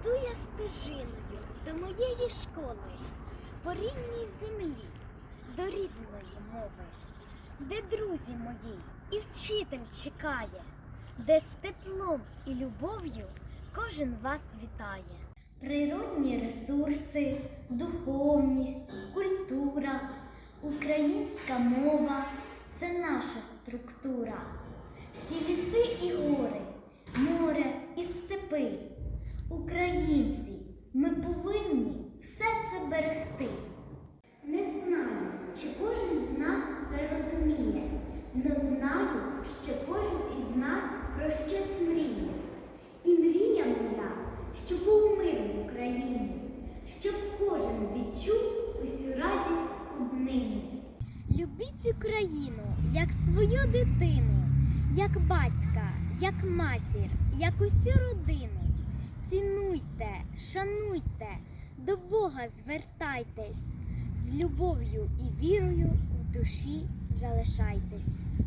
Іду я стежиною до моєї школи, по рідній землі, до рідної мови, де друзі мої і вчитель чекає, де з теплом і любов'ю кожен вас вітає. Природні ресурси, духовність, культура, українська мова це наша структура. Всі ліси і гори, Українці, ми повинні все це берегти. Не знаю, чи кожен з нас це розуміє, но знаю, що кожен із нас про щось мріє. І мрія моя, щоб був мир в Україні, щоб кожен відчув усю радість у днині. Любіть Україну як свою дитину, як батька, як матір, як усю родину. Цінуйте, шануйте, до Бога звертайтесь, з любов'ю і вірою в душі залишайтесь.